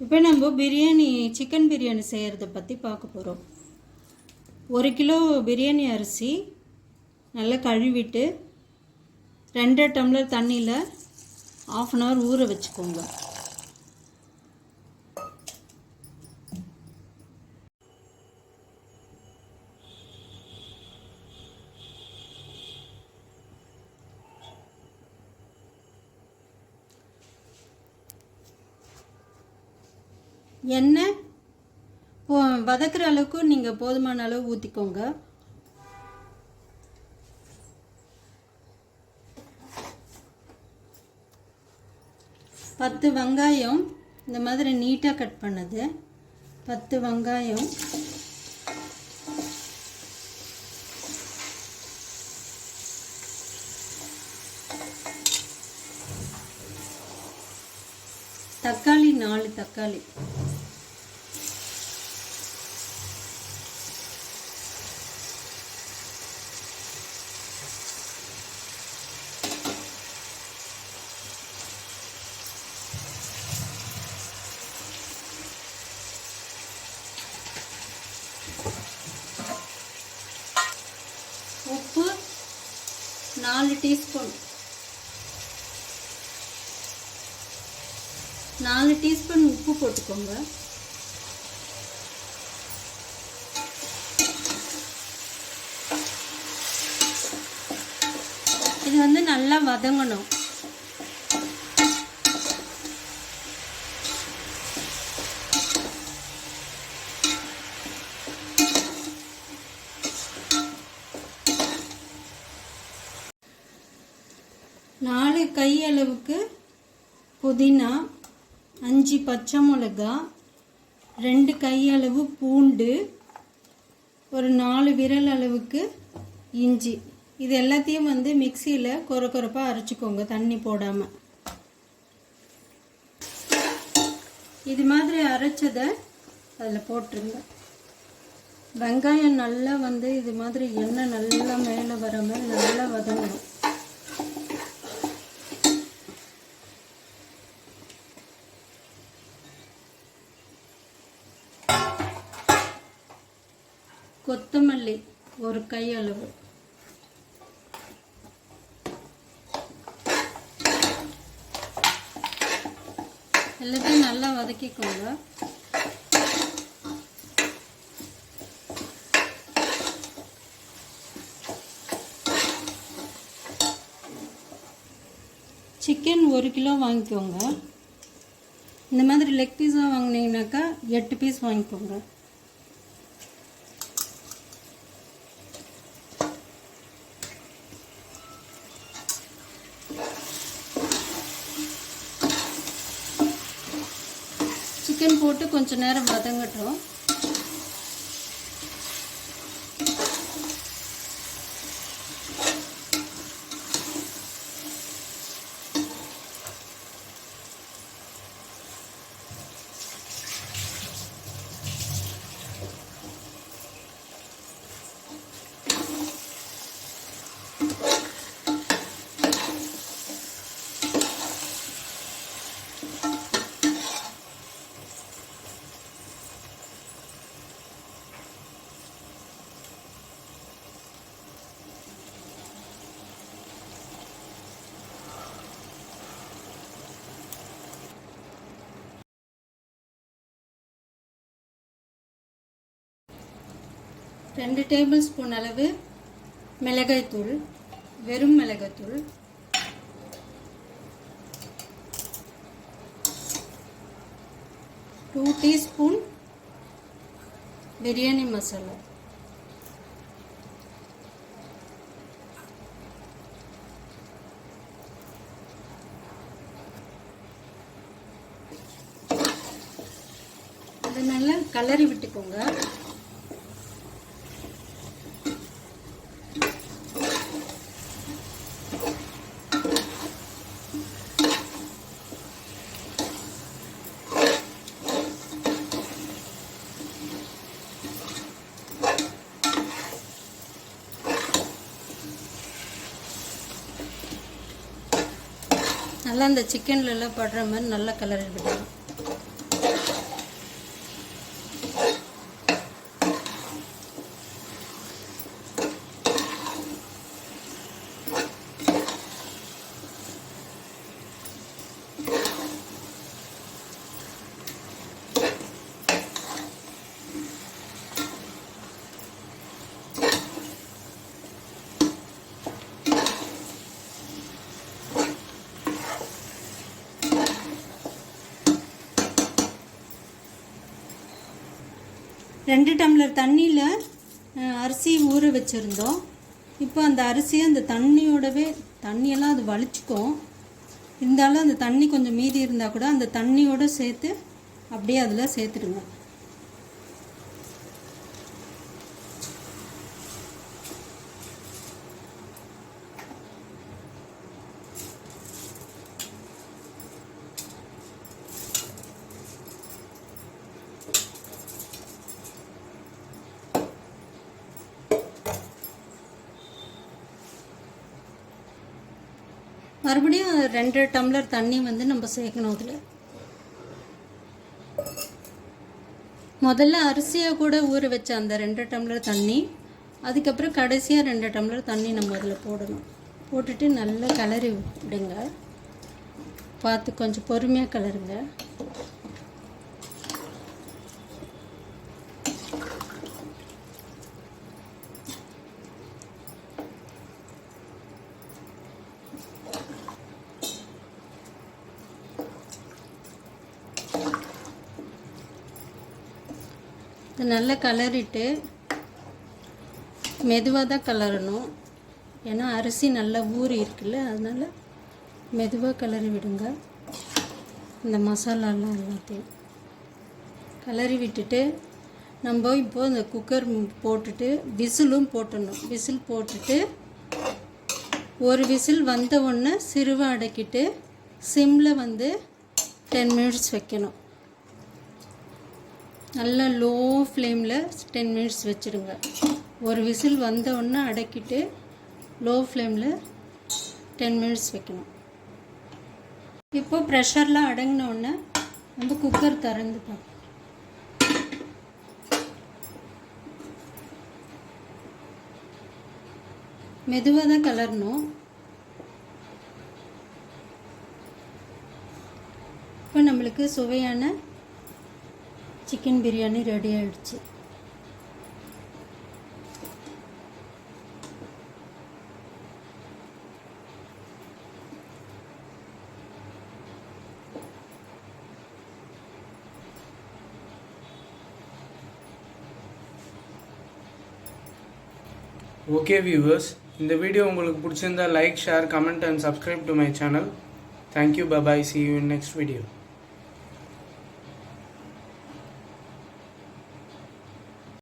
இப்போ நம்ம பிரியாணி சிக்கன் பிரியாணி செய்கிறத பற்றி பார்க்க போகிறோம் ஒரு கிலோ பிரியாணி அரிசி நல்லா கழுவிட்டு ரெண்டு டம்ளர் தண்ணியில் ஆஃப் அன் ஹவர் ஊற வச்சுக்கோங்க. எண்ணெய் வதக்கிற வதக்குற அளவுக்கு நீங்கள் போதுமான அளவு ஊற்றிக்கோங்க பத்து வெங்காயம் இந்த மாதிரி நீட்டாக கட் பண்ணது. பத்து வெங்காயம். தக்காளி நாலு தக்காளி உப்பு நாலு டீஸ்பூன். நாலு டீஸ்பூன் உப்பு போட்டுக்கோங்க. இது வந்து நல்லா வதங்கணும். நாலு கையளவுக்கு புதினா அஞ்சு பச்சை மிளகா ரெண்டு கையளவு பூண்டு ஒரு நாலு விரல் அளவுக்கு இஞ்சி. இது எல்லாத்தையும் வந்து மிக்சியில் கொர கொரப்பாக அரைச்சிக்கோங்க தண்ணி போடாமல் இது மாதிரி அரைச்சதை அதில் போட்டுருங்க. வெங்காயம் நல்லா வந்து இது மாதிரி எண்ணெய் நல்லா மேலே வர மாதிரி நல்லா வதங்கணும். மல்லி ஒரு கை அளவு. எல்லாத்தையும் நல்லா வதக்கிக்கோங்க. சிக்கன் ஒரு கிலோ வாங்கிக்கோங்க. இந்த மாதிரி லெக் பீஸாக வாங்கினீங்கனாக்கா எட்டு பீஸ் வாங்கிக்கோங்க. சிக்கன் போட்டு கொஞ்சம் நேரம் வதங்கட்டும். you ரெண்டு டேபிள் ஸ்பூன் அளவு மிளகாய்த்தூள் வெறும் மிளகாய்த்தூள் டூ டீஸ்பூன் பிரியாணி மசாலா அதை நல்லா கலரி விட்டுக்கோங்க. நல்லா இந்த சிக்கன்லலாம் படுற மாதிரி நல்லா கலர் எடுத்துக்கலாம். ரெண்டு டம்ளர் தண்ணியில் அரிசி ஊற வச்சுருந்தோம். இப்போ அந்த அரிசியை அந்த தண்ணியோடவே தண்ணியெல்லாம் அது வலிச்சுக்கும். இருந்தாலும் அந்த தண்ணி கொஞ்சம் மீதி இருந்தால் கூட அந்த தண்ணியோட சேர்த்து அப்படியே அதில் சேர்த்துடுங்க. மறுபடியும் ரெண்டு டம்ளர் தண்ணி வந்து நம்ம சேர்க்கணும் அதில். முதல்ல அரிசியை கூட ஊற வச்ச அந்த ரெண்டு டம்ளர் தண்ணி அதுக்கப்புறம் கடைசியாக ரெண்டு டம்ளர் தண்ணி நம்ம அதில் போடணும். போட்டுட்டு நல்லா கிளறி விடுங்க. பார்த்து கொஞ்சம் பொறுமையாக கிளறுங்க. இது நல்லா கலரிட்டு மெதுவாக தான் கலரணும். ஏன்னா அரிசி நல்லா ஊறி இருக்குல்ல அதனால் மெதுவாக கிளறி விடுங்க. இந்த மசாலாலாம் எல்லாத்தையும் கிளறி விட்டுட்டு நம்ம இப்போது இந்த குக்கர் போட்டுட்டு விசிலும் போட்டணும். விசில் போட்டுட்டு ஒரு விசில் வந்த உடனே சிறுவை அடக்கிட்டு சிம்மில் வந்து டென் மினிட்ஸ் வைக்கணும். நல்லா லோ ஃப்ளேமில் டென் மினிட்ஸ் வச்சுடுங்க ஒரு விசில் வந்தவுடனே அடக்கிட்டு லோ ஃப்ளேமில் டென் மினிட்ஸ் வைக்கணும். இப்போ ப்ரெஷர்லாம் அடங்கினோடனே நம்ம குக்கர் திறந்து பார்ப்போம் மெதுவாக தான் கலரணும். இப்போ நம்மளுக்கு சுவையான சிக்கன் பிரியாணி ரெடி ஆயிடுச்சு ஓகே வியூவர்ஸ் இந்த வீடியோ உங்களுக்கு பிடிச்சிருந்தா like share comment and subscribe to my channel thank you bye bye see you in next video